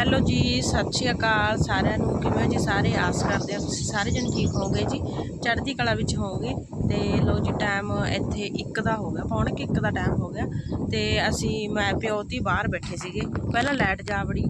Hello ਜੀ, ਸਤਿ ਸ਼੍ਰੀ ਅਕਾਲ ਸਾਰਿਆਂ ਨੂੰ। ਕਿਵੇਂ ਜੀ ਸਾਰੇ? ਆਸ ਕਰਦੇ ਆ ਤੁਸੀਂ ਸਾਰੇ ਜਣ ਠੀਕ ਹੋਗੇ ਜੀ? ਚੜ੍ਹਦੀ ਕਲਾ ਵਿੱਚ ਹੋਵੋਗੇ। ਤੇ ਲੋ ਜੀ ਟਾਈਮ ਇੱਥੇ 1 ਦਾ ਹੋ ਗਿਆ, ਪੌਣੇ ਕਿ 1 ਦਾ ਟਾਈਮ ਹੋ ਗਿਆ। ਤੇ ਅਸੀਂ, ਮੈਂ ਪਿਓ ਤੀ ਬਾਹਰ ਬੈਠੇ ਸੀਗੇ। ਪਹਿਲਾਂ ਲਾਈਟ ਜਾ ਵੜੀ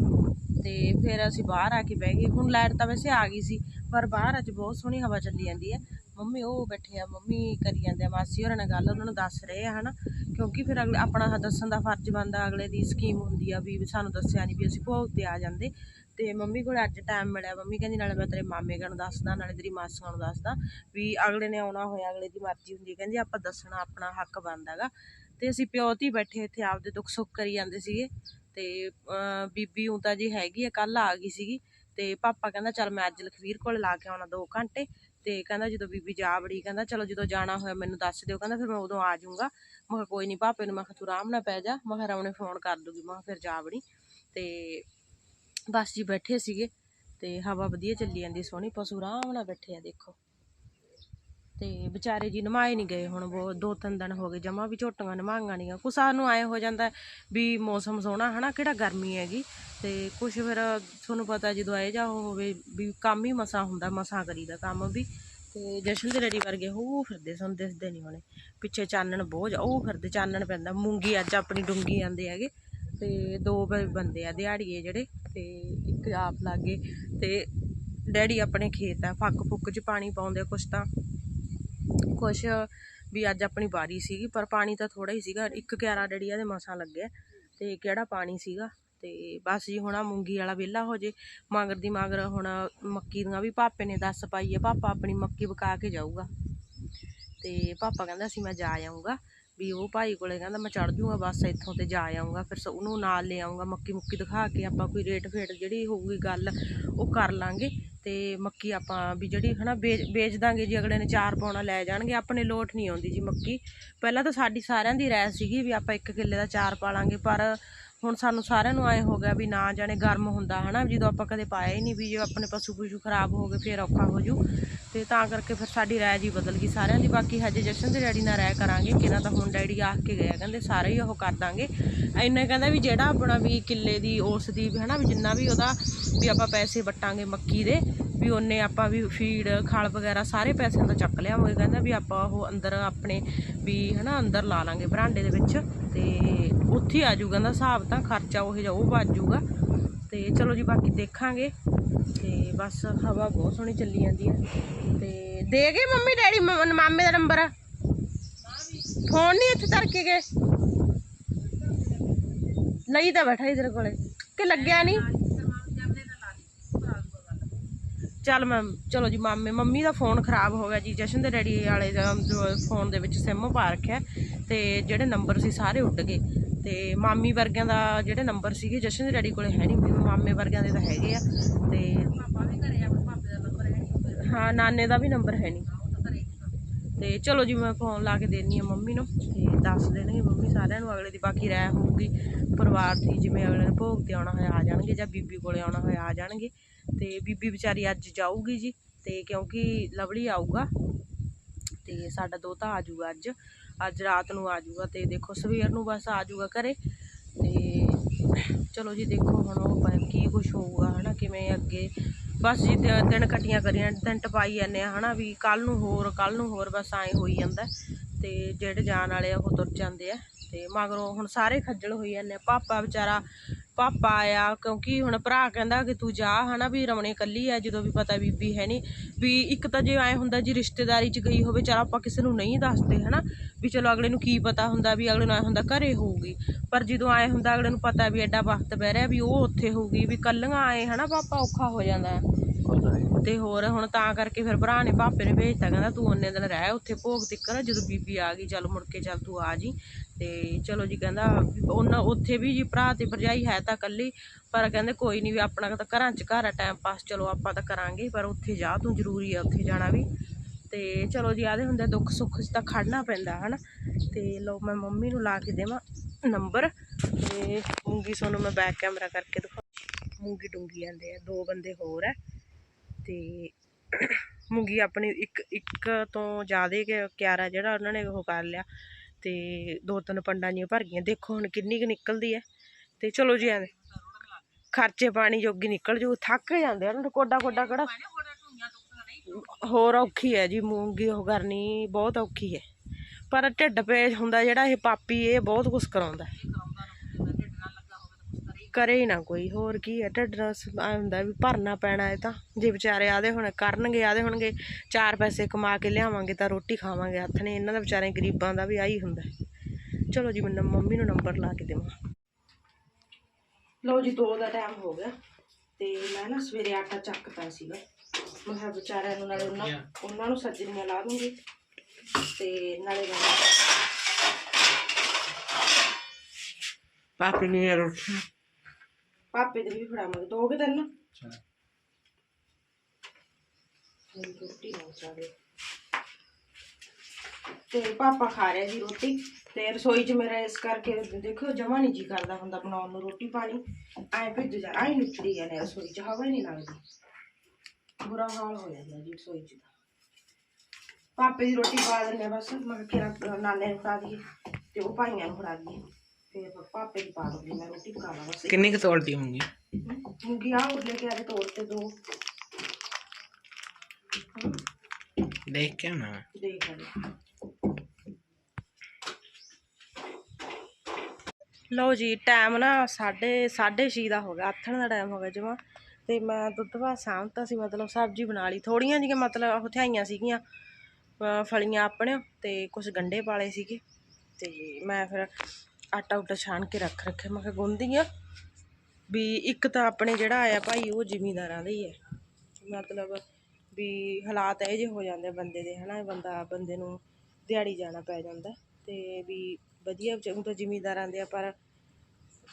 ਤੇ ਫਿਰ ਅਸੀਂ ਬਾਹਰ ਆ ਕੇ ਬਹਿ ਗਏ। ਹੁਣ ਲਾਈਟ ਤਾਂ ਵੈਸੇ ਆ ਗਈ ਸੀ, ਪਰ ਬਾਹਰ ਅੱਜ ਬਹੁਤ ਸੋਹਣੀ ਹਵਾ ਚੱਲੀ ਜਾਂਦੀ ਹੈ। ਮੰਮੀ, ਉਹ ਬੈਠੇ ਆ, ਮੰਮੀ ਕਰੀ ਜਾਂਦੇ ਆ, ਮਾਸੀ ਹੋਰਾਂ ਨਾਲ ਗੱਲ, ਉਹਨਾਂ ਨੂੰ ਦੱਸ ਰਹੇ ਆ, ਹਨਾ? ਕਿਉਂਕਿ ਫਿਰ ਅਗਲੇ, ਆਪਣਾ ਦੱਸਣ ਦਾ ਫਰਜ਼ ਬਣਦਾ, ਅਗਲੇ ਦੀ ਸਕੀਮ ਹੁੰਦੀ ਆ ਵੀ ਸਾਨੂੰ ਦੱਸਿਆ ਨਹੀਂ ਵੀ ਅਸੀਂ ਭੋਗ ਤੇ ਆ ਜਾਂਦੇ। ਤੇ ਮੰਮੀ ਕੋਲ ਅੱਜ ਟਾਈਮ ਮਿਲਿਆ, ਮੰਮੀ ਕਹਿੰਦੀ, ਨਾਲੇ ਮੈਂ ਤੇਰੇ ਮਾਮੇ ਨੂੰ ਦੱਸਦਾ, ਨਾਲੇ ਤੇਰੀ ਮਾਸੀਆਂ ਨੂੰ ਦੱਸਦਾ ਵੀ ਅਗਲੇ ਨੇ ਆਉਣਾ ਹੋਇਆ, ਅਗਲੇ ਦੀ ਮਰਜ਼ੀ ਹੁੰਦੀ ਕਹਿੰਦੀ, ਆਪਾਂ ਦੱਸਣਾ, ਆਪਣਾ ਹੱਕ ਬਣਦਾਗਾ ਤੇ ਅਸੀਂ ਪਿਓ ਤੇ ਬੈਠੇ ਇੱਥੇ, ਆਪਦੇ ਦੁੱਖ ਸੁੱਖ ਕਰੀ ਜਾਂਦੇ ਸੀਗੇ। ਤੇ ਬੀਬੀ ਉਂ ਤਾਂ ਜੀ ਹੈਗੀ ਆ ਕੱਲ ਆ ਗਈ ਸੀਗੀ। ਤੇ ਪਾਪਾ ਕਹਿੰਦਾ, ਚੱਲ ਮੈਂ ਅੱਜ ਲਖਵੀਰ ਕੋਲ ਲਾ ਕੇ ਆਉਣਾ 2 ਘੰਟੇ। ਤੇ ਕਹਿੰਦਾ ਜਦੋਂ ਬੀਬੀ ਜਾ ਵੜੀ, ਕਹਿੰਦਾ ਚਲੋ ਜਦੋਂ ਜਾਣਾ ਹੋਇਆ ਮੈਨੂੰ ਦੱਸ ਦਿਓ, ਕਹਿੰਦਾ ਫਿਰ ਮੈਂ ਉਦੋਂ ਆ ਜਾਊਂਗਾ। ਮੈਂ ਕਿਹਾ ਕੋਈ ਨਹੀਂ ਭਾਪੇ ਨੂੰ, ਮੈਂ ਕਿਹਾ ਤੂੰ ਆਰਾਮ ਨਾਲ ਪੈ ਜਾ। ਮੈਂ ਕਿਹਾ ਰਮਣੇ ਫੋਨ ਕਰ ਦੂਗੀ, ਮੈਂ ਕਿਹਾ ਫਿਰ ਜਾ ਵੜੀ। ਤੇ ਬਸ ਜੀ ਬੈਠੇ ਸੀਗੇ ਤੇ ਹਵਾ ਵਧੀਆ ਚੱਲੀ ਜਾਂਦੀ, ਸੋਹਣੀ ਪਸ਼ੂ ਆਰਾਮ ਨਾਲ ਬੈਠੇ ਆ, ਦੇਖੋ। ਤੇ ਵਿਚਾਰੇ ਜੀ ਨਮਾਏ ਨਹੀਂ ਗਏ ਹੁਣ ਬਹੁਤ, ਦੋ ਤਿੰਨ ਦਿਨ ਹੋ ਗਏ, ਜਮਾ ਵੀ ਝੋਟੀਆਂ ਨਮਾਈਆਂ ਨਹੀਂ ਕੁਛ ਸਾਨੂੰ ਆਏ ਹੋ ਜਾਂਦਾ ਵੀ ਮੌਸਮ ਸੋਹਣਾ, ਹਨਾ, ਕਿਹੜਾ ਗਰਮੀ ਹੈਗੀ? ਤੇ ਕੁਛ ਫਿਰ ਤੁਹਾਨੂੰ ਪਤਾ ਜਦੋਂ ਆਏ ਜਾ ਹੋਵੇ ਵੀ ਕੰਮ ਹੀ ਮਸਾ ਹੁੰਦਾ, ਮਸਾ ਕਰੀਦਾ ਕੰਮ ਵੀ। ਤੇ ਜਸ਼ਨ ਦੇ ਰੈਡੀ ਵਰਗੇ ਹੋ ਫਿਰਦੇ ਸਾਨੂੰ, ਦਿਸਦੇ ਨਹੀਂ ਹੋਣੇ। ਪਿੱਛੇ ਚਾਨਣ ਬੋਝ ਉਹ ਫਿਰਦੇ, ਚਾਨਣ ਪੈਂਦਾ। ਮੂੰਗੀ ਅੱਜ ਆਪਣੀ ਡੁੰਗੀ ਜਾਂਦੇ ਹੈਗੇ। ਤੇ ਦੋ ਬੰਦੇ ਆ, ਦਿਹਾੜੀਏ ਜਿਹੜੇ, ਤੇ ਇੱਕ ਆਪ ਲਾਗੇ। ਤੇ ਡੈਡੀ ਆਪਣੇ ਖੇਤ ਆ ਫੱਕ ਫੁੱਕ ਚ ਪਾਣੀ ਪਾਉਂਦੇ ਕੁਛ ਤਾਂ। ਕੁਛ ਵੀ ਅੱਜ ਆਪਣੀ ਵਾਰੀ ਸੀਗੀ, ਪਰ ਪਾਣੀ ਤਾਂ ਥੋੜਾ ਹੀ ਸੀਗਾ, ਇੱਕ ਕਿਆਰਾ ਡੜੀਆ ਦੇ ਮਸਾਂ ਲੱਗਿਆ। ਤੇ ਕਿਹੜਾ ਪਾਣੀ ਸੀਗਾ? ਤੇ ਬਸ ਜੀ ਹੁਣ ਆ ਮੂੰਗੀ ਵਾਲਾ ਵਿਹਲਾ ਹੋ ਜੇ, ਮਗਰ ਦੀ ਮਗਰ ਹੁਣ ਮੱਕੀ ਦੀਆਂ ਵੀ ਪਾਪੇ ਨੇ ਦੱਸ ਪਾਈ ਹੈ ਪਾਪਾ ਆਪਣੀ ਮੱਕੀ ਵਕਾ ਕੇ ਜਾਊਗਾ। ਤੇ ਪਾਪਾ ਕਹਿੰਦਾ ਸੀ ਮੈਂ ਜਾ ਆਊਂਗਾ। ਵੀ ਉਹ ਭਾਈ ਕੋਲੇ ਕਹਿੰਦਾ ਮੈਂ ਚੜ ਜੂਗਾ ਬਸ ਇੱਥੋਂ ਤੇ ਜਾ ਆਊਂਗਾ, ਫਿਰ ਸ- ਉਹਨੂੰ ਨਾਲ ਲੈ ਆਊਂਗਾ, ਮੱਕੀ ਮੁੱਕੀ ਦਿਖਾ ਕੇ ਆਪਾਂ ਕੋਈ ਰੇਟ ਫੇਟ ਜਿਹੜੀ ਹੋਊਗੀ ਗੱਲ ਉਹ ਕਰ ਲਾਂਗੇ ਤੇ ਮੱਕੀ ਆਪਾਂ ਵੀ ਜਿਹੜੀ ਹਨਾ ਵੇਚ ਵੇਚ ਦਾਂਗੇ ਜੀ ਅਗਲੇ ਨੇ ਚਾਰ ਪਾਉਣਾ ਲੈ ਜਾਣਗੇ, ਆਪਣੇ ਲੋਟ ਨਹੀਂ ਆਉਂਦੀ ਜੀ ਮੱਕੀ। ਪਹਿਲਾਂ ਤਾਂ ਸਾਡੀ ਸਾਰਿਆਂ ਦੀ ਰਾਇ ਸੀਗੀ ਵੀ ਆਪਾਂ ਇੱਕ ਕਿੱਲੇ ਦਾ ਚਾਰ ਪਾ ਲਾਂਗੇ ਪਰ ਹੁਣ ਸਾਨੂੰ ਸਾਰਿਆਂ ਨੂੰ ਐ ਹੋ ਗਿਆ ਵੀ ਨਾ ਜਾਣੇ ਗਰਮ ਹੁੰਦਾ ਹਨਾ, ਜਦੋਂ ਆਪਾਂ ਕਦੇ ਪਾਇਆ ਹੀ ਨਹੀਂ ਵੀ ਜੇ ਆਪਣੇ ਪਸ਼ੂ ਪਸ਼ੂ ਖਰਾਬ ਹੋ ਗਏ ਫੇਰ ਔਖਾ ਹੋ ਜੂ। ਤੇ ਤਾਂ ਕਰਕੇ ਫਿਰ ਸਾਡੀ ਰਾਇ ਜੀ ਬਦਲ ਗਈ। ਸਾਰਿਆਂ ਦੀ ਬਾਕੀ ਹਜੇ ਜਸ਼ਨ ਦੇ ਡੈਡੀ ਨਾਲ ਰਾਇ ਕਰਾਂਗੇ ਕਿਨਾਂ ਤਾਂ ਹੁਣ ਡੈਡੀ ਆਖ ਕੇ ਗਿਆ। ਕਹਿੰਦੇ ਸਾਰੇ ਹੀ ਉਹ ਕਰ ਦਾਂਗੇ। ਇੰਨਾ ਕਹਿੰਦਾ ਵੀ ਜਿਹੜਾ ਆਪਣਾ ਵੀ ਕਿੱਲੇ ਦੀ, ਉਸ ਦੀ ਵੀ ਹਨਾ, ਵੀ ਜਿੰਨਾ ਵੀ ਉਹਦਾ ਵੀ ਆਪਾਂ ਪੈਸੇ ਵਟਾਂਗੇ ਮੱਕੀ ਦੇ, ਵੀ ਉਹਨੇ ਆਪਾਂ ਵੀ ਫੀਡ, ਖਲ ਵਗੈਰਾ ਸਾਰੇ ਪੈਸਿਆਂ ਦਾ ਚੱਕ ਲਿਆ ਹੋਵੇ ਕਹਿੰਦਾ ਵੀ ਆਪਾਂ ਉਹ ਅੰਦਰ ਆਪਣੇ ਵੀ ਹਨਾ, ਅੰਦਰ ਲਾ ਲਾਂਗੇ ਬਰਾਂਡੇ ਦੇ ਵਿੱਚ ਤੇ ਉੱਥੇ ਹੀ ਆ ਜਾਊਗਾ ਕਹਿੰਦਾ ਹਿਸਾਬ ਤਾਂ ਖਰਚਾ ਉਹ ਜਿਹਾ ਉਹ ਬਚ ਜਾਊਗਾ। ਤੇ ਚਲੋ ਜੀ, ਬਾਕੀ ਦੇਖਾਂਗੇ। ਤੇ ਬਸ ਹਵਾ ਬਹੁਤ ਸੋਹਣੀ ਚੱਲੀ ਜਾਂਦੀ ਹੈ ਤੇ ਦੇ ਗਏ ਮੰਮੀ ਡੈਡੀ, ਮ- ਮਾਮੇ ਦਾ ਨੰਬਰ? ਫੋਨ ਨਹੀਂ ਇੱਥੇ ਧਰ ਕੇ ਗਏ? ਨਹੀਂ ਤਾਂ ਬੈਠਾ ਇਧਰ ਕੋਲੇ। ਕਿ ਲੱਗਿਆ ਨਹੀਂ ਚੱਲ ਮੈਂ, ਚਲੋ ਜੀ ਮਾਮੇ, ਮੰਮੀ ਦਾ ਫੋਨ ਖਰਾਬ ਹੋ ਗਿਆ ਜੀ। ਜਸ਼ਨ ਦੇ ਡੈਡੀ ਵਾਲੇ ਦਾ ਫੋਨ ਦੇ ਵਿੱਚ ਸਿਮ ਪਾ ਰੱਖਿਆ, ਤੇ ਜਿਹੜੇ ਨੰਬਰ ਸੀ ਸਾਰੇ ਉੱਡ ਗਏ। ਤੇ ਮਾਮੀ ਵਰਗਿਆਂ ਦਾ ਜਿਹੜੇ ਨੰਬਰ ਸੀਗੇ ਜਸ਼ਨ ਦੇ ਡੈਡੀ ਕੋਲੇ ਹੈ ਨਹੀਂ ਮਾਮੇ ਵਰਗਿਆਂ ਦੇ ਤਾਂ ਹੈਗੇ ਆ ਤੇ ਪਾਪਾ ਵੀ ਘਰੇ ਆ ਪਾਪੇ ਦਾ ਨੰਬਰ ਹੈ ਨਹੀਂ ਹਾਂ ਨਾਨੇ ਦਾ ਵੀ ਨੰਬਰ ਹੈ ਨਹੀਂ ਤੇ ਚਲੋ ਜੀ ਮੈਂ ਫੋਨ ਲਾ ਕੇ ਦੇਣੀ ਆ ਮੰਮੀ ਨੂੰ ਤੇ ਦੱਸ ਦੇਣਗੇ ਮੰਮੀ ਸਾਰਿਆਂ ਨੂੰ ਅਗਲੇ ਦੀ ਬਾਕੀ ਰਾਇ ਹੋਊਗੀ। ਪਰਿਵਾਰ ਦੀ ਜਿਵੇਂ ਅਗਲੇ ਨੇ ਭੋਗ ਤੇ ਆਉਣਾ ਹੋਇਆ ਆ ਜਾਣਗੇ ਜਾਂ ਬੀਬੀ ਕੋਲੇ ਆਉਣਾ ਹੋਇਆ ਆ ਜਾਣਗੇ। ਤੇ ਬੀਬੀ ਵਿਚਾਰੀ ਅੱਜ ਜਾਊਗੀ ਜੀ ਤੇ ਕਿਉਂਕਿ ਲਵਲੀ ਆਊਗਾ ਤੇ ਸਾਡਾ ਦੋਤਾ ਆ ਜਾਊਗਾ ਅੱਜ। ਅੱਜ ਰਾਤ ਨੂੰ ਆ ਜਾਊਗਾ ਤੇ ਦੇਖੋ ਸਵੇਰ ਨੂੰ ਬਸ ਆ ਜਾਊਗਾ ਘਰੇ। ਤੇ ਚਲੋ ਜੀ ਦੇਖੋ ਹੁਣ ਉਹ ਕੀ ਕੁਝ ਹੋਊਗਾ, ਹਨਾ, ਕਿਵੇਂ ਅੱਗੇ। ਬਸ ਜੀ ਦਿਨ ਕੱਟੀਆਂ ਕਰੀਆਂ, ਦਿਨ ਟਪਾਈ ਜਾਂਦੇ ਆ, ਹਨਾ, ਵੀ ਕੱਲ ਨੂੰ ਹੋਰ ਕੱਲ ਨੂੰ ਹੋਰ ਬਸ ਐਂ ਹੋਈ ਜਾਂਦਾ। ਤੇ ਜਿਹੜੇ ਜਾਣ ਵਾਲੇ ਆ ਉਹ ਤੁਰ ਜਾਂਦੇ ਆ। ਤੇ ਮਗਰੋਂ ਹੁਣ ਸਾਰੇ ਖੱਜਲ ਹੋਈ ਜਾਂਦੇ ਆ। ਪਾਪਾ ਵਿਚਾਰਾ ਪਾਪਾ ਆਇਆ ਕਿਉਂਕਿ ਹੁਣ ਭਰਾ ਕਹਿੰਦਾ ਕਿ ਤੂੰ ਜਾ ਹਨਾ ਵੀ ਰਮਣੇ ਕੱਲੀ ਆ ਜਦੋਂ ਵੀ ਪਤਾ ਬੀਬੀ ਹੈ ਨਹੀਂ ਵੀ ਇੱਕ ਤਾਂ ਜੇ ਐ ਹੁੰਦਾ ਜੀ ਰਿਸ਼ਤੇਦਾਰੀ 'ਚ ਗਈ ਹੋਵੇ ਚਲ ਆਪਾਂ ਕਿਸੇ ਨੂੰ ਨਹੀਂ ਦੱਸਦੇ ਹਨਾ ਵੀ ਚਲੋ ਅਗਲੇ ਨੂੰ ਕੀ ਪਤਾ ਹੁੰਦਾ ਵੀ ਅਗਲੇ ਨੂੰ ਐ ਹੁੰਦਾ ਘਰੇ ਹੋਊਗੀ ਪਰ ਜਦੋਂ ਐ ਹੁੰਦਾ ਅਗਲੇ ਨੂੰ ਪਤਾ ਵੀ ਐਡਾ ਵਕਤ ਬਹਿ ਰਿਹਾ ਵੀ ਉਹ ਉੱਥੇ ਹੋਊਗੀ ਵੀ ਕੱਲੀਆਂ ਆਏ ਹਨਾ ਪਾਪਾ ਔਖਾ ਹੋ ਜਾਂਦਾ ਹੈ। ਤੇ ਹੋਰ ਹੁਣ ਤਾਂ ਕਰਕੇ ਫਿਰ ਭਰਾ ਨੇ ਪਾਪੇ ਨੇ ਭੇਜਤਾ ਕਹਿੰਦਾ ਤੂੰ ਉਹਨੇ ਦਿਨ ਰਹਿ ਉੱਥੇ ਭੋਗ ਤਿੱਕਰ ਜਦੋਂ ਬੀਬੀ ਆ ਗਈ ਚੱਲ ਮੁੜ ਕੇ ਚੱਲ ਤੂੰ ਆ ਜੀ। ਤੇ ਚਲੋ ਜੀ ਕਹਿੰਦਾ ਉਹਨਾਂ ਉੱਥੇ ਵੀ ਜੀ ਭਰਾ ਤੇ ਭਰਜਾਈ ਹੈ ਤਾਂ ਇਕੱਲੀ, ਪਰ ਕਹਿੰਦੇ ਕੋਈ ਨਹੀਂ ਵੀ ਆਪਣਾ ਤਾਂ ਘਰਾਂ 'ਚ ਘਰ ਆ ਟਾਈਮ ਪਾਸ ਚਲੋ ਆਪਾਂ ਤਾਂ ਕਰਾਂਗੇ, ਪਰ ਉੱਥੇ ਜਾ ਤੂੰ ਜ਼ਰੂਰੀ ਆ ਉੱਥੇ ਜਾਣਾ ਵੀ। ਤੇ ਚਲੋ ਜੀ ਆਦੇ ਹੁੰਦੇ ਦੁੱਖ ਸੁੱਖ 'ਚ ਤਾਂ ਖੜਨਾ ਪੈਂਦਾ, ਹਨਾ? ਤੇ ਲੋ ਮੈਂ ਮੰਮੀ ਨੂੰ ਲਾ ਕੇ ਦੇਵਾਂ ਨੰਬਰ ਤੇ ਮੂੰਗੀ ਸੋਨੂੰ ਮੈਂ ਬੈਕ ਕੈਮਰਾ ਕਰਕੇ ਦਿਖਾ ਮੂੰਗੀ ਡੂੰਗੀ ਜਾਂਦੇ ਆ, ਦੋ ਬੰਦੇ ਹੋਰ ਆ। ਤੇ ਮੂੰਗੀ ਆਪਣੀ ਇੱਕ ਇੱਕ ਤੋਂ ਜ਼ਿਆਦਾ ਕਿ ਕਿਆਰਾ ਜਿਹੜਾ ਉਹਨਾਂ ਨੇ ਉਹ ਕਰ ਲਿਆ। ਤੇ ਦੋ ਤਿੰਨ ਪੰਡਾਂ ਜੀਆਂ ਭਰ ਗਈਆਂ। ਦੇਖੋ ਹੁਣ ਕਿੰਨੀ ਕੁ ਨਿਕਲਦੀ ਹੈ ਤੇ ਚਲੋ ਜੀ ਐਵੇਂ। ਖਰਚੇ ਪਾਣੀ ਜੋਗੀ ਨਿਕਲ ਜੂ। ਥੱਕ ਜਾਂਦੇ ਆ ਨਾ ਕੋਡਾ ਕੋਡਾ ਕਿਹੜਾ? ਹੋਰ ਔਖੀ ਹੈ ਜੀ, ਮੂੰਗੀ ਉਹ ਕਰਨੀ ਬਹੁਤ ਔਖੀ ਹੈ ਪਰ ਢਿੱਡ ਪੇਜ ਹੁੰਦਾ ਜਿਹੜਾ ਇਹ ਪਾਪੀ, ਇਹ ਬਹੁਤ ਕੁਛ ਕਰਾਉਂਦਾ। ਕਰੇ ਹੀ ਨਾ ਕੋਈ ਹੋਰ ਕੀ ਹੈ? ਢਿੱਡ ਨਾਲ ਸ- ਐਂ ਹੁੰਦਾ ਵੀ ਭਰਨਾ ਪੈਣਾ ਹੈ ਤਾਂ। ਜੇ ਵਿਚਾਰੇ ਆਦੇ ਹੁਣ ਕਰਨਗੇ ਆਦੇ ਹੋਣਗੇ ਚਾਰ ਪੈਸੇ ਕਮਾ ਕੇ ਲਿਆਵਾਂਗੇ ਤਾਂ ਰੋਟੀ ਖਾਵਾਂਗੇ ਹੱਥ ਨੇ ਇਹਨਾਂ ਦਾ ਵਿਚਾਰੇ ਗਰੀਬਾਂ ਦਾ ਵੀ ਆਹੀ ਹੁੰਦਾ। ਹੈ। ਚਲੋ ਜੀ ਮੈਂ ਮੰਮੀ ਨੂੰ ਨੰਬਰ ਲਾ ਕੇ ਦੇਵਾਂ। ਲਓ ਜੀ 2 ਦਾ ਟਾਈਮ ਹੋ ਗਿਆ ਤੇ ਮੈਂ ਨਾ ਸਵੇਰੇ ਆਟਾ ਚੱਕਤਾ ਸੀਗਾ। ਮੈਂ ਕਿਹਾ ਵਿਚਾਰਿਆਂ ਨੂੰ ਨਾਲੇ ਉਹਨਾਂ ਉਹਨਾਂ ਨੂੰ ਸੱਜਣੀਆਂ ਲਾ ਦੂੰਗੀ ਤੇ ਨਾਲੇ ਮੈਂ ਪਾਪੀ ਨੇ ਰੋਟੀ ਪਾਪੇ ਦੇ ਵੀ ਫੜਾਵਾਂਗੇ ਦੋ ਕਿ ਤਿੰਨ ਰੋਟੀ ਤੇ ਪਾਪਾ ਖਾ ਰਿਹਾ ਜੀ ਰੋਟੀ ਤੇ ਰਸੋਈ 'ਚ ਮੇਰਾ ਇਸ ਕਰਕੇ ਦੇਖੋ ਜਮਾ ਨਹੀਂ ਜੀ ਕਰਦਾ ਹੁੰਦਾ ਬਣਾਉਣ ਨੂੰ ਰੋਟੀ ਪਾਣੀ। ਐਂ ਭਿੱਜ ਜਾ ਐਂ ਨਿਕਲੀ ਜਾਂਦੇ ਰਸੋਈ 'ਚ ਹਵਾ ਹੀ ਨਹੀਂ ਲੱਗਦੀ। ਬੁਰਾ ਹਾਲ ਹੋ ਜਾਂਦਾ ਜੀ ਰਸੋਈ 'ਚ ਪਾਪੇ ਦੀ ਰੋਟੀ ਪਾ ਦਿੰਦੇ ਬਸ ਮੈਂ ਕਿਹਾ ਨਾਨੇ ਨੂੰ ਖਾ ਦਈਏ ਤੇ ਉਹ ਭਾਈਆਂ ਨੂੰ ਖਾ ਦਈਏ। ਫਿਰ ਪਾਪੇ ਦੀ ਪਾ ਦੂੰਗੀ ਮੈਂ ਰੋਟੀ ਪਕਾ ਲਾਂ ਬਸ। ਕਿੰਨੀ ਕੁ ਤੋੜਦੀ ਹੋਊਗੀ? ਮੂੰਗੀ ਆ ਉਹ ਲੈ ਕੇ ਤੋੜ ਤੇ ਦੋ। ਦੇਖ ਕੇ ਨਾ ਦੇਖ ਲੈ ਲਓ ਜੀ ਟਾਈਮ ਨਾ 6:30 6:30 ਦਾ ਹੋ ਗਿਆ ਆਥਣ ਦਾ ਟਾਈਮ ਹੋ ਗਿਆ ਜਮਾ। ਤੇ ਮੈਂ ਦੁੱਧ ਬਾਅਦ ਸਾਂਭਤਾ ਸੀ ਮਤਲਬ ਸਬਜ਼ੀ ਬਣਾ ਲਈ। ਥੋੜੀਆਂ ਜਿਹੀਆਂ ਮਤਲਬ ਉਹ ਥਿਆਈਆਂ ਸੀਗੀਆਂ ਅਹ ਫਲੀਆਂ ਆਪਣੇ ਤੇ ਕੁਝ ਗੰਡੇ ਪਾਲੇ ਸੀਗੇ। ਤੇ ਮੈਂ ਫਿਰ ਆਟਾ ਉਟਾ ਛਾਣ ਕੇ ਰੱਖ ਰੱਖਿਆ। ਮੈਂ ਕਿਹਾ ਗੁੰਦੀ ਆ। ਵੀ ਇੱਕ ਤਾਂ ਆਪਣੇ ਜਿਹੜਾ ਆਇਆ ਭਾਈ, ਉਹ ਜ਼ਿਮੀਂਦਾਰਾਂ ਦਾ ਹੀ ਹੈ। ਮਤਲਬ ਵੀ ਹਾਲਾਤ ਇਹ ਜਿਹੇ ਹੋ ਜਾਂਦੇ ਬੰਦੇ ਦੇ, ਹਨਾ। ਬੰਦਾ ਬੰਦੇ ਨੂੰ ਦਿਹਾੜੀ ਜਾਣਾ ਪੈ ਜਾਂਦਾ। ਤੇ ਵੀ ਵਧੀਆ ਉਹ ਤਾਂ ਜ਼ਿਮੀਂਦਾਰਾਂ ਦੇ ਆ, ਪਰ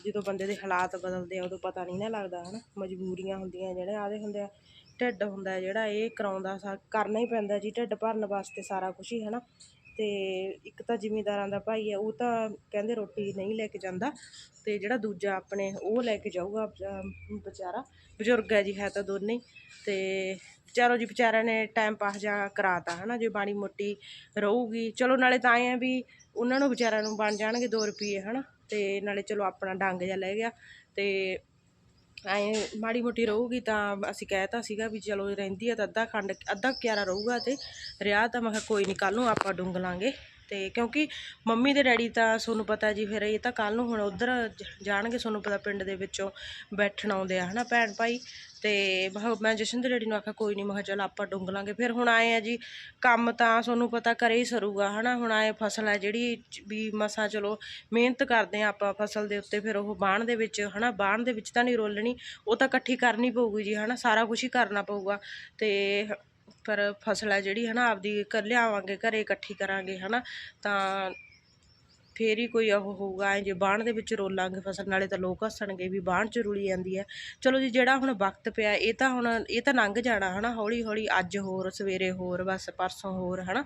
ਜਦੋਂ ਬੰਦੇ ਦੇ ਹਾਲਾਤ ਬਦਲਦੇ ਆ, ਉਦੋਂ ਪਤਾ ਨਹੀਂ ਨਾ ਲੱਗਦਾ, ਹਨਾ। ਮਜਬੂਰੀਆਂ ਹੁੰਦੀਆਂ ਜਿਹੜੇ ਆਦੇ ਹੁੰਦੇ ਆ, ਢਿੱਡ ਹੁੰਦਾ ਜਿਹੜਾ, ਇਹ ਕਰਾਉਂਦਾ ਸਾ, ਕਰਨਾ ਹੀ ਪੈਂਦਾ ਜੀ। ਢਿੱਡ ਭਰਨ ਵਾਸਤੇ ਸਾਰਾ ਕੁਝ ਹੀ, ਹਨਾ। ਅਤੇ ਇੱਕ ਤਾਂ ਜ਼ਿਮੀਂਦਾਰਾਂ ਦਾ ਭਾਈ ਹੈ, ਉਹ ਤਾਂ ਕਹਿੰਦੇ ਰੋਟੀ ਨਹੀਂ ਲੈ ਕੇ ਜਾਂਦਾ ਅਤੇ ਜਿਹੜਾ ਦੂਜਾ ਆਪਣੇ ਉਹ ਲੈ ਕੇ ਜਾਊਗਾ ਵਿਚਾਰਾ, ਬਜ਼ੁਰਗ ਹੈ ਜੀ, ਹੈ ਤਾਂ ਦੋਨੇ ਹੀ ਤੇ ਚਲੋ ਜੀ, ਵਿਚਾਰਿਆਂ ਨੇ ਟਾਈਮ ਪਾਸ ਜਾ ਕਰਾਤਾ ਨਾ ਜੇ ਬਾਣੀ ਮੋਟੀ ਰਹੂਗੀ, ਚਲੋ ਨਾਲੇ ਤਾਂ ਐਂ ਆ ਵੀ ਉਹਨਾਂ ਨੂੰ ਵਿਚਾਰਿਆਂ ਨੂੰ ਬਣ ਜਾਣਗੇ ਦੋ ਰੁਪਈਏ ਹੈ ਨਾ ਅਤੇ ਨਾਲੇ ਚਲੋ ਆਪਣਾ ਡੰਗ ਜਿਹਾ ਲੈ ਗਿਆ ਅਤੇ ਐਂ ਮਾੜੀ ਮੋਟੀ ਰਹੂਗੀ ਤਾਂ ਅਸੀਂ ਕਹਿਤਾ ਸੀਗਾ ਵੀ ਚਲੋ ਰਹਿੰਦੀ ਆ ਤਾਂ ਅੱਧਾ ਖੰਡ, ਅੱਧਾ ਕਿਆਰਾ ਰਹੂਗਾ ਤੇ ਰਿਆ ਤਾਂ ਮੈਂ ਕਿਹਾ ਕੋਈ ਨਹੀਂ ਕੱਲ ਨੂੰ ਆਪਾਂ ਡੁੰਗ ਲਾਂਗੇ ਤੇ ਕਿਉਂਕਿ ਮੰਮੀ ਦੇ ਡੈਡੀ ਤਾਂ ਤੁਹਾਨੂੰ ਪਤਾ ਜੀ ਫਿਰ ਇਹ ਤਾਂ ਕੱਲ ਨੂੰ ਹੁਣ ਉਧਰ ਜਾਣਗੇ ਤੁਹਾਨੂੰ ਪਤਾ ਪਿੰਡ ਦੇ ਵਿੱਚੋਂ ਬੈਠਣ ਆਉਂਦੇ ਆ, ਹਨਾ ਭੈਣ ਭਾਈ? ਤੇ ਮੈਂ ਮੈਂ ਜਸ਼ਨ ਦੇ ਡੈਡੀ ਨੂੰ ਆਖਿਆ, ਕੋਈ ਨਹੀਂ ਮੈਂ ਕਿਹਾ ਚੱਲ ਆਪਾਂ ਡੁੰਗ ਲਾਂਗੇ। ਫਿਰ ਹੁਣ ਆਏ ਆ ਜੀ, ਕੰਮ ਤਾਂ ਤੁਹਾਨੂੰ ਪਤਾ ਕਰੇ ਹੀ ਸਰੂਗਾ, ਹਨਾ? ਹੁਣ ਆਏ ਫਸਲ ਹੈ ਜਿਹੜੀ ਵੀ ਮਸਾਂ ਚਲੋ ਮਿਹਨਤ ਕਰਦੇ ਆ ਆਪਾਂ ਫਸਲ ਦੇ ਉੱਤੇ, ਫਿਰ ਉਹ ਬਾਣ ਦੇ ਵਿੱਚ, ਹਨਾ? ਬਾਣ ਦੇ ਵਿੱਚ ਤਾਂ ਨਹੀਂ ਰੋਲਣੀ, ਉਹ ਤਾਂ ਇਕੱਠੀ ਕਰਨੀ ਪਊਗੀ ਜੀ, ਹਨਾ? ਸਾਰਾ ਕੁਝ ਹੀ ਕਰਨਾ ਪਊਗਾ। ਤੇ ਪਰ ਫਸਲ ਹੈ ਜਿਹੜੀ ਹਨਾ, ਆਪਦੀ ਕਰ ਲਿਆਵਾਂਗੇ, ਘਰੇ ਇਕੱਠੀ ਕਰਾਂਗੇ ਹਨਾ, ਤਾਂ ਫੇਰ ਹੀ ਕੋਈ ਉਹ ਹੋਊਗਾ। ਐਂ ਜੇ ਬਾਣ ਦੇ ਵਿੱਚ ਰੋਲਾਂਗੇ ਫਸਲ, ਨਾਲੇ ਤਾਂ ਲੋਕ ਹੱਸਣਗੇ ਵੀ ਬਾਣ ਚ ਰੁਲੀ ਜਾਂਦੀ ਹੈ ਚਲੋ ਜੀ, ਜਿਹੜਾ ਹੁਣ ਵਕਤ ਪਿਆ, ਇਹ ਤਾਂ ਹੁਣ, ਇਹ ਤਾਂ ਲੰਘ ਜਾਣਾ ਹਨਾ ਹੌਲੀ ਹੌਲੀ ਅੱਜ ਹੋਰ, ਸਵੇਰੇ ਹੋਰ, ਬਸ ਪਰਸੋਂ ਹੋਰ ਹਨਾ।